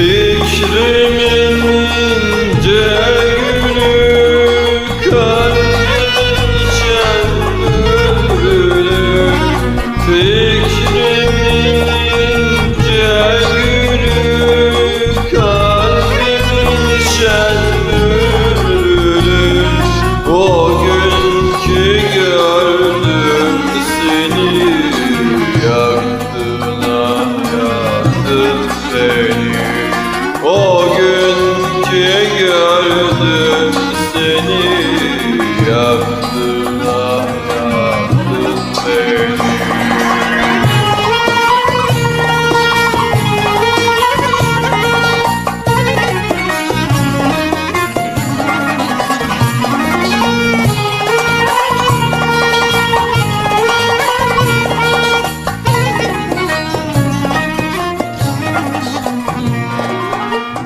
Fikrimin ince gördüm seni Yaktın ah yaktın beni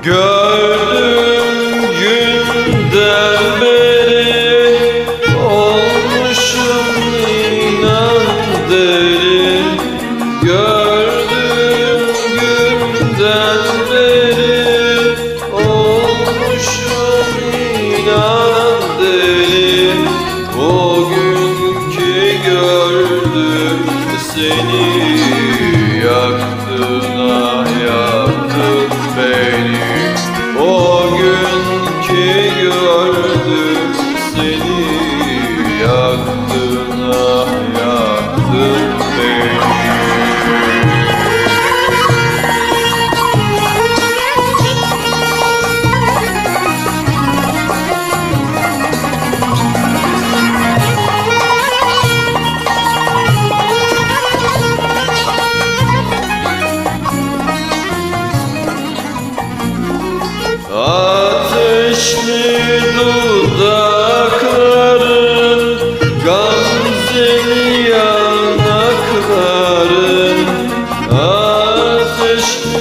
Gördüm deli Gördüm günden beri. Olmuşum inan deli. O günkü gördüm seni Yaktın ah yaktın beni. O günkü gördüm seni